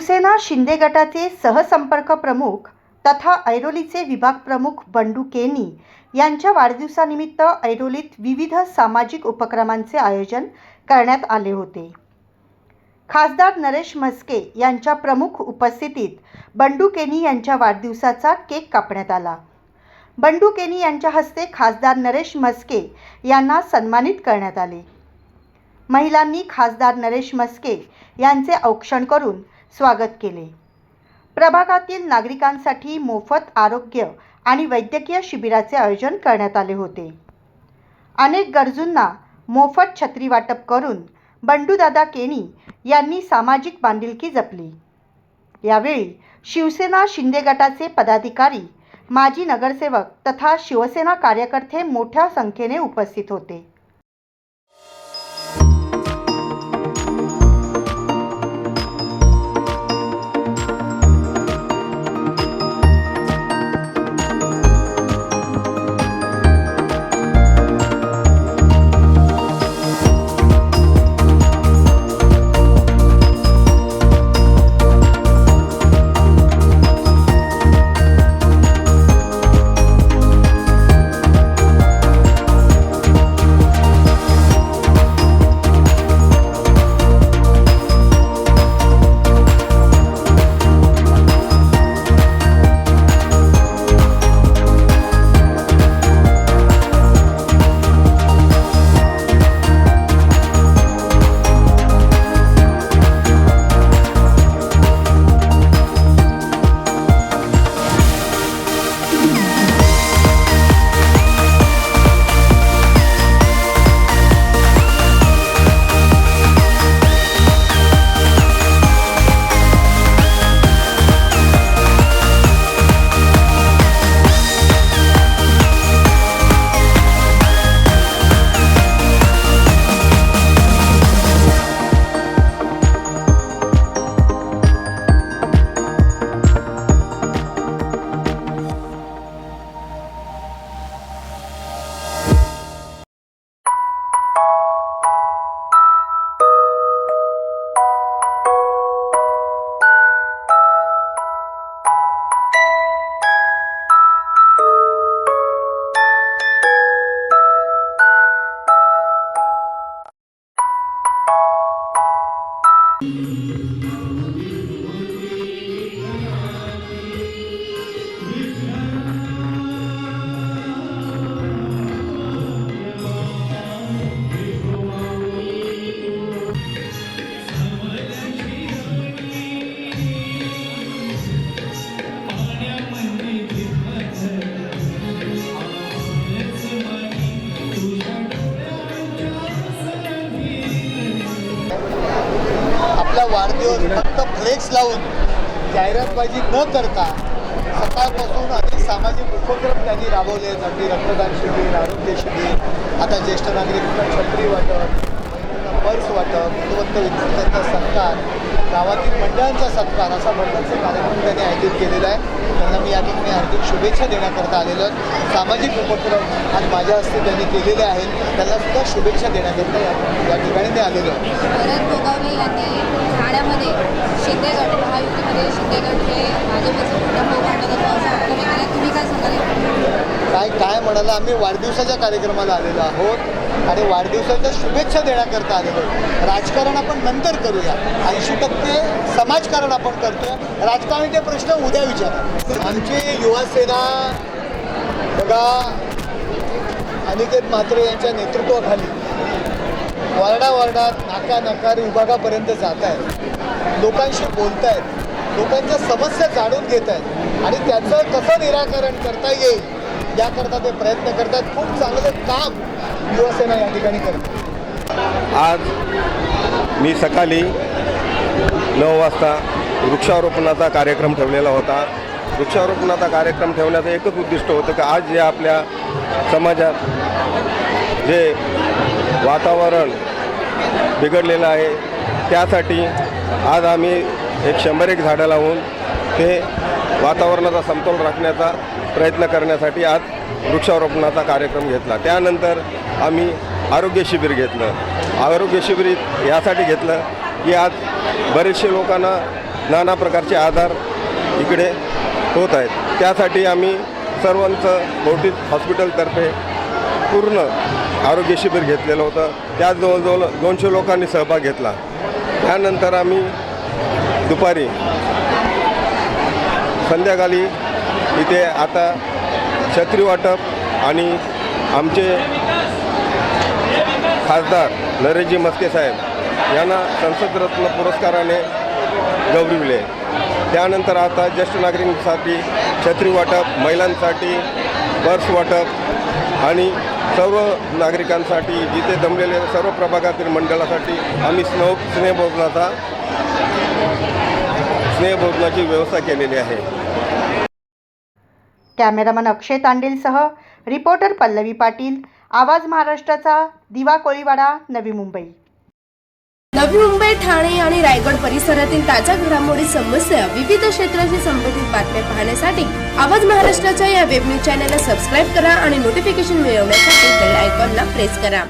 शिवसेना शिंदे गटाचे सहसंपर्क प्रमुख तथा ऐरोलीचे विभाग प्रमुख बंडू केनी यांच्या वाढदिवसानिमित्त ऐरोलीत विविध सामाजिक उपक्रमांचे आयोजन करण्यात आले होते. खासदार नरेश म्हस्के यांच्या प्रमुख उपस्थितीत बंडू केनी यांच्या वाढदिवसाचा केक कापण्यात आला. बंडू केनी यांच्या हस्ते खासदार नरेश म्हस्के यांना सन्मानित करण्यात आले. महिलांनी खासदार नरेश म्हस्के यांचे औक्षण करून स्वागत केले. प्रभागातील नागरिकांसाठी मोफत आरोग्य आणि वैद्यकीय शिबिराचे आयोजन करण्यात आले होते. अनेक गरजूंना मोफत छत्री वाटप करून बंडूदादा केणी यांनी सामाजिक बांधिलकी जपली. यावेळी शिवसेना शिंदे गटाचे पदाधिकारी माजी नगरसेवक तथा शिवसेना कार्यकर्ते मोठ्या संख्येने उपस्थित होते. Música वाढदिवस फक्त फ्लेक्स लावून जाहिरातबाजी न करता सकाळपासून अनेक सामाजिक उपक्रम त्यांनी राबवले. आहेत अगदी रक्तदान शिबिर आरोग्य शिबिर आता ज्येष्ठ नागरिकांना छत्री वाटप महिलांना पर्स वाटप गुणवंत विद्यार्थ्यांचा सत्कार गावातील मंडळांचा सत्कार असा बदलाचा कार्यक्रम त्यांनी आयोजित केलेला आहे. त्यांना मी या ठिकाणी हार्दिक शुभेच्छा देण्याकरता आलेलो आहे. सामाजिक उपक्रम आज माझ्या हस्ते त्यांनी केलेले आहेत. त्यांना सुद्धा शुभेच्छा देण्याकरता या ठिकाणी मी आलेलो आहे. भरत गोगावले यांनी ठाण्यामध्ये शिंदेगड महायुतीमध्ये शिंदेगड हे भाजपचं मोठं भाऊ वाटत होतं असं वक्तव्य केलं. तुम्ही काय सांगाल? काय काय म्हणाला? आम्ही वाढदिवसाच्या कार्यक्रमाला आलेलो आहोत. आणि वाढदिवसाच्या शुभेच्छा देण्याकरता आलेलो राजकारण आपण नंतर करूया. ऐंशी टक्के समाजकारण आपण करतोय. राजकारणाचे प्रश्न उद्या विचारा. आमची युवासेना बघा अनिकेत म्हात्रे यांच्या नेतृत्वाखाली वार्डावार्डात नाका नकारी विभागापर्यंत जात आहेत लोकांशी बोलत आहेत लोकांच्या समस्या जाणून घेत आहेत आणि त्याचं कसं निराकरण करता येईल याकरता ते प्रयत्न करतात. खूप चांगलं काम युवासेना या ठिकाणी करते. आज मी सकाळी नऊ वाजता वृक्षारोपणाचा कार्यक्रम ठेवलेला होता. वृक्षारोपणाचा कार्यक्रम ठेवण्याचं एकच उद्दिष्ट होतं की आज जे आपल्या समाजात जे वातावरण बिघडलेलं आहे त्यासाठी आज आम्ही एक शंभर एक झाडं लावून ते वातावरणाचा समतोल राखण्याचा प्रयत्न करण्यासाठी आज वृक्षारोपणाचा कार्यक्रम घेतला. त्यानंतर आम्ही आरोग्य शिबिर घेतलं. आरोग्य शिबिर यासाठी घेतलं की आज बरेचसे लोकांना नाना प्रकारचे आधार इकडे होत आहेत. त्यासाठी आम्ही सर्वांचं बोटीत हॉस्पिटलतर्फे पूर्ण आरोग्य शिबिर घेतलेलं होतं. त्यात जवळजवळ दोनशे लोकांनी सहभाग घेतला. त्यानंतर आम्ही दुपारी संध्याकाळी इथे आता छत्री वाटप आणि आमचे खासदार नरेशजी मस्के साहेब यांना संसदरत्न पुरस्काराने गौरविले. त्यानंतर आता ज्येष्ठ नागरिकांसाठी छत्री वाटप महिलांसाठी पर्स वाटप आणि सर्व नागरिकांसाठी जिथे जमलेले सर्व प्रभागातील मंडळासाठी आम्ही स्नो स्नेहभोजनाचा स्नेहभोजनाची व्यवस्था केलेली आहे. कॅमेरामन अक्षय तांडेलसह रिपोर्टर पल्लवी पाटील आवाज महाराष्ट्राचा दिवा कोळीवाडा नवी मुंबई. नवी मुंबई ठाणे आणि रायगड परिसरातील ताज्या घडामोडी समस्या विविध क्षेत्राशी संबंधित बातम्या पाहण्यासाठी आवाज महाराष्ट्राच्या या वेब न्यूज चॅनलला सबस्क्राईब करा आणि नोटिफिकेशन मिळवण्यासाठी बेल आयकॉनला प्रेस करा.